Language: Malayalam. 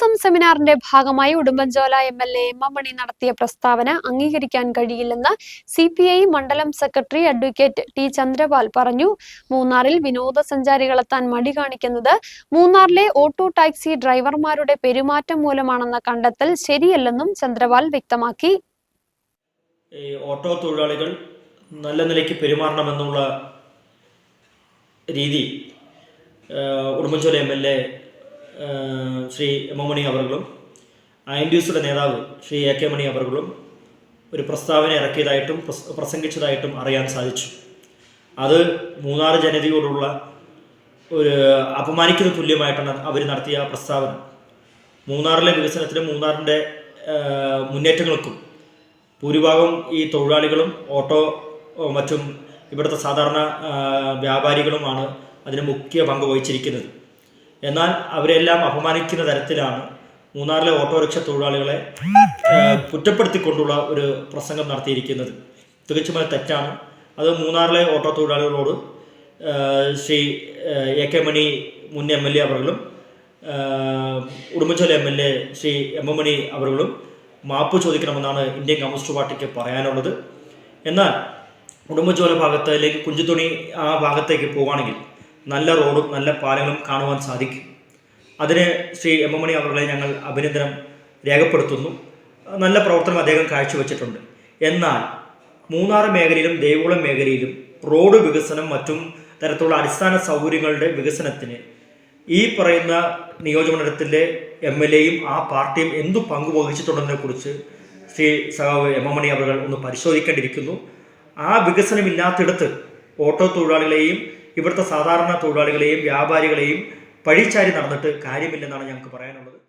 ദിവസം സെമിനാറിന്റെ ഭാഗമായി Udumbanchola M L A M M Mani നടത്തിയ പ്രസ്താവന അംഗീകരിക്കാൻ കഴിയില്ലെന്ന് സി പി ഐ മണ്ഡലം സെക്രട്ടറി അഡ്വക്കേറ്റ് ടി ചന്ദ്രപാൽ പറഞ്ഞു. മൂന്നാറിൽ വിനോദസഞ്ചാരികളെത്താൻ മടി കാണിക്കുന്നത് മൂന്നാറിലെ ഓട്ടോ ടാക്സി ഡ്രൈവർമാരുടെ പെരുമാറ്റം മൂലമാണെന്ന കണ്ടെത്തൽ ശരിയല്ലെന്നും ചന്ദ്രപാൽ വ്യക്തമാക്കി. ഓട്ടോ തൊഴിലാളികൾ നല്ല നിലയ്ക്ക് പെരുമാറണമെന്നുള്ള രീതി Udumbanchola M L A Shri M Mani അവർകളും N D എസിയുടെ നേതാവ് ശ്രീ എ കെ മണി അവർകളും ഒരു പ്രസ്താവന ഇറക്കിയതായിട്ടും പ്രസ- പ്രസംഗിച്ചതായിട്ടും അറിയാൻ സാധിച്ചു. അത് മൂന്നാർ ജനതയോടുള്ള ഒരു അപമാനിക്കുന്ന തുല്യമായിട്ടാണ് അവർ നടത്തിയ പ്രസ്താവന. മൂന്നാറിലെ വികസനത്തിനും മൂന്നാറിന്റെ മുന്നേറ്റങ്ങൾക്കും ഭൂരിഭാഗം ഈ തൊഴിലാളികളും ഓട്ടോ മറ്റും ഇവിടുത്തെ സാധാരണ വ്യാപാരികളുമാണ് അതിന് മുഖ്യ പങ്ക് വഹിച്ചിരിക്കുന്നത്. എന്നാൽ അവരെല്ലാം അപമാനിക്കുന്ന തരത്തിലാണ് മൂന്നാറിലെ ഓട്ടോറിക്ഷ തൊഴിലാളികളെ കുറ്റപ്പെടുത്തിക്കൊണ്ടുള്ള ഒരു പ്രസംഗം നടത്തിയിരിക്കുന്നത്. തികച്ചും അത് തെറ്റാണ്. അത് മൂന്നാറിലെ ഓട്ടോ തൊഴിലാളികളോട് ശ്രീ എ കെ മണി മുൻ M L A അവർകളും Udumbanchola M L A Shri M M Mani അവർകളും മാപ്പ് ചോദിക്കണമെന്നാണ് ഇന്ത്യൻ കമ്മ്യൂണിസ്റ്റ് പാർട്ടിക്ക് പറയാനുള്ളത്. എന്നാൽ ഉടുമ്പൻചോല ഭാഗത്ത് അല്ലെങ്കിൽ കുഞ്ചുതുണി ആ ഭാഗത്തേക്ക് പോവുകയാണെങ്കിൽ നല്ല റോഡും നല്ല പാലങ്ങളും കാണുവാൻ സാധിക്കും. അതിന് ശ്രീ എം എം മണി അവരുടെ ഞങ്ങൾ അഭിനന്ദനം രേഖപ്പെടുത്തുന്നു. നല്ല പ്രവർത്തനം അദ്ദേഹം കാഴ്ചവെച്ചിട്ടുണ്ട്. എന്നാൽ മൂന്നാർ മേഖലയിലും ദേവികുളം മേഖലയിലും റോഡ് വികസനം മറ്റും തരത്തിലുള്ള അടിസ്ഥാന സൗകര്യങ്ങളുടെ വികസനത്തിന് ഈ പറയുന്ന നിയോജകമണ്ഡലത്തിലെ എം എൽ എയും ആ പാർട്ടിയും എന്തു പങ്കു വഹിച്ചിട്ടുണ്ടെന്നതിനെ കുറിച്ച് ശ്രീ സഹാവ് എം എം മണി അവർ ഒന്ന് പരിശോധിക്കേണ്ടിയിരിക്കുന്നു. ആ വികസനമില്ലാത്തിടത്ത് ഓട്ടോ തൊഴിലാളികളെയും ഇവിടുത്തെ സാധാരണ തൊഴിലാളികളെയും വ്യാപാരികളെയും പഴിച്ചാരി നടന്നിട്ട് കാര്യമില്ലെന്നാണ് ഞങ്ങൾക്ക് പറയാനുള്ളത്.